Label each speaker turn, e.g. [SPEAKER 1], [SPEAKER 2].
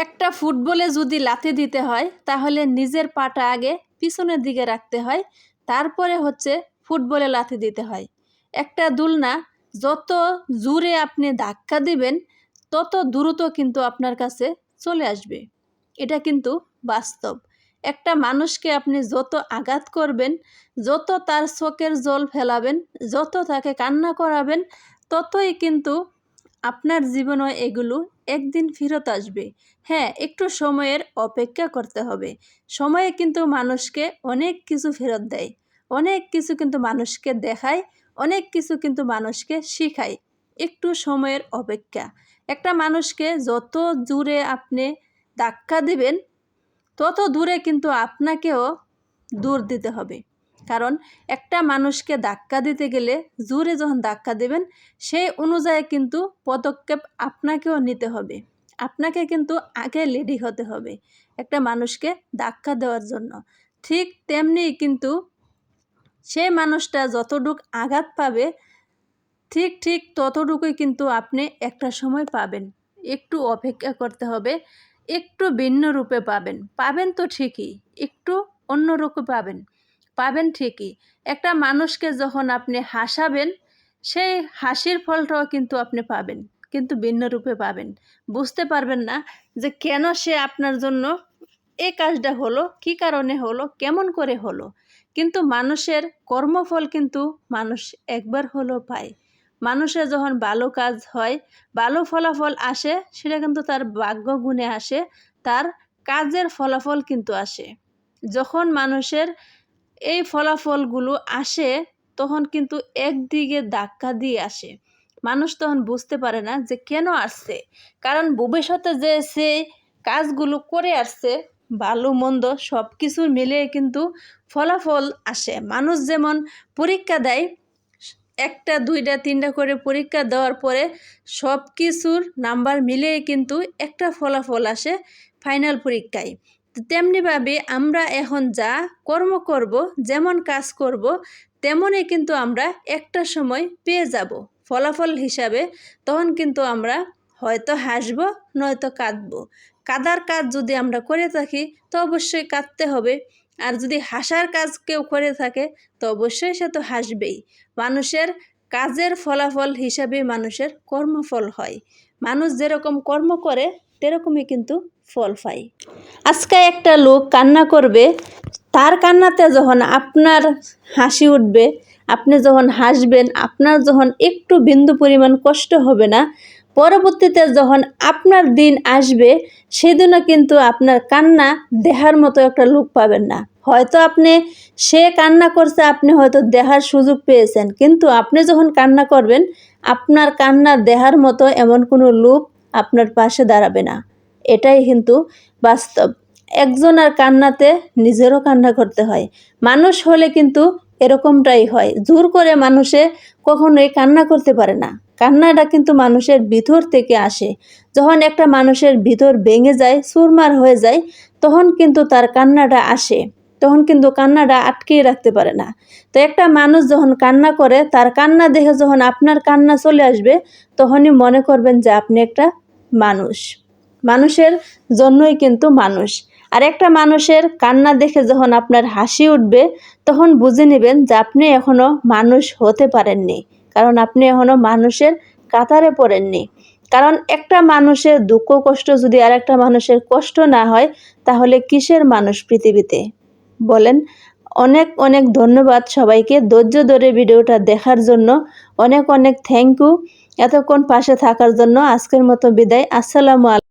[SPEAKER 1] একটা ফুটবলে যদি লাথি দিতে হয়, তাহলে নিজের পাটা আগে পিছনের দিকে রাখতে হয়, তারপরে হচ্ছে ফুটবলে লাথি দিতে হয়। একটা দুলনা, যত জোরে আপনি ধাক্কা দিবেন, তত দ্রুত কিন্তু আপনার কাছে চলে আসবে। এটা কিন্তু বাস্তব। একটা মানুষকে আপনি যত আঘাত করবেন, যত তার চোখের জল ফেলাবেন, যত তাকে কান্না করাবেন, ততই কিন্তু আপনার জীবনে এগুলো একদিন ফেরত আসবে। হ্যাঁ একটু সময়ের অপেক্ষা করতে হবে। সময়ে কিন্তু মানুষকে অনেক কিছু ফেরত দেয়। অনেক কিছু কিন্তু মানুষকে দেখায়। অনেক কিছু কিন্তু মানুষকে শেখায়। একটু সময়ের অপেক্ষা। একটা মানুষকে যত জোরে আপনি ধাক্কা দেবেন, তত দূরে কিন্তু আপনাকেও দূর দিতে হবে। কারণ একটা মানুষকে ধাক্কা দিতে গেলে জোরে যখন ধাক্কা দেবেন, সেই অনুযায়ী কিন্তু পদক্ষেপ আপনাকেও নিতে হবে। আপনাকে কিন্তু আগে রেডি হতে হবে একটা মানুষকে ধাক্কা দেওয়ার জন্য। ঠিক তেমনি কিন্তু সেই মানুষটা যতটুক আঘাত পাবে, ঠিক ঠিক ততটুকুই কিন্তু আপনি একটা সময় পাবেন। একটু অপেক্ষা করতে হবে, একটু ভিন্ন রূপে পাবেন। পাবেন তো ঠিকই, একটু অন্য রূপে পাবেন। পাবেন ঠিকই। একটা মানুষকে যখন আপনি হাসাবেন, সেই হাসির ফলটাও কিন্তু আপনি পাবেন, কিন্তু ভিন্ন রূপে পাবেন। বুঝতে পারবেন না যে কেন সে আপনার জন্য এই কাজটা হলো, কি কারণে হলো, কেমন করে হলো। কিন্তু মানুষের কর্মফল কিন্তু মানুষ একবার হলো পায়। মানুষের যখন ভালো কাজ হয়, ভালো ফলাফল আসে, সেটা কিন্তু তার ভাগ্য গুণে আসে, তার কাজের ফলাফল কিন্তু আসে। যখন মানুষের এই ফলাফলগুলো আসে তখন কিন্তু একদিকে ধাক্কা দিয়ে আসে। মানুষ তখন বুঝতে পারে না যে কেন আসছে। কারণ ভবিষ্যতে যে সে কাজগুলো করে আসছে, ভালো, মন্দ সব কিছুর মিলে কিন্তু ফলাফল আসে। মানুষ যেমন পরীক্ষা দেয়, একটা, দুইটা, তিনটা করে পরীক্ষা দেওয়ার পরে সব কিছুর নাম্বার মিলিয়ে কিন্তু একটা ফলাফল আসে ফাইনাল পরীক্ষায়। তেমনিভাবে আমরা এখন যা কর্ম করব, যেমন কাজ করব তেমনই কিন্তু আমরা একটা সময় পেয়ে যাব। ফলাফল হিসাবে তখন কিন্তু আমরা হয়তো হাসব, নয়তো কাঁদবো। কাদার কাজ যদি আমরা করে থাকি, তো অবশ্যই কাঁদতে হবে। আর যদি হাসার কাজ কেউ করে থাকে, তো অবশ্যই সে তো হাসবেই। মানুষের কাজের ফলাফল হিসাবে মানুষের কর্মফল হয়। মানুষ যেরকম কর্ম করে তেরকমই কিন্তু ফল পাই। আজকে একটা লোক কান্না করবে, তার কান্নাতে যখন আপনার হাসি উঠবে, আপনি যখন হাসবেন, আপনার যখন একটু বিন্দু পরিমাণ কষ্ট হবে না, পরবর্তীতে যখন আপনার দিন আসবে, সেদিনও কিন্তু আপনার কান্না দেহার মতো একটা লোক পাবেন না। হয়তো আপনি সে কান্না করছে, আপনি হয়তো দেহার সুযোগ পেয়েছেন, কিন্তু আপনি যখন কান্না করবেন, আপনার কান্না দেহার মতো এমন কোনো লোক আপনার পাশে দাঁড়াবে না। এটাই কিন্তু বাস্তব। একজন আর কান্নাতে নিজেরও কান্না করতে হয়। মানুষ হলে কিন্তু এরকমটাই হয়। জোর করে মানুষে কখনোই কান্না করতে পারে না। কান্নাটা কিন্তু মানুষের ভিতর থেকে আসে। যখন একটা মানুষের ভিতর ভেঙে যায় সুরমার হয়ে যায়, তখন কিন্তু তার কান্নাটা আসে। তখন কিন্তু কান্নাটা আটকিয়ে রাখতে পারে না। তো একটা মানুষ যখন কান্না করে, তার কান্না দেখে যখন আপনার কান্না চলে আসবে, তখনই মনে করবেন যে আপনি একটা মানুষ। মানুষের জন্যই কিন্তু মানুষ। আর একটা মানুষের কান্না দেখে যখন আপনার হাসি উঠবে, তখন বুঝে নেবেন যে আপনি এখনও মানুষ হতে পারেননি। কারণ আপনি এখনও মানুষের কাতারে পড়েননি। কারণ একটা মানুষের দুঃখ, কষ্ট যদি আর একটা মানুষের কষ্ট না হয়, তাহলে কিসের মানুষ পৃথিবীতে? বলেন অনেক অনেক ধন্যবাদ সবাইকে। ধৈর্য ধরে ভিডিওটা দেখার জন্য। অনেক অনেক থ্যাংক ইউ এতক্ষণ পাশে থাকার জন্য আজকের মতো বিদায়। আসসালামু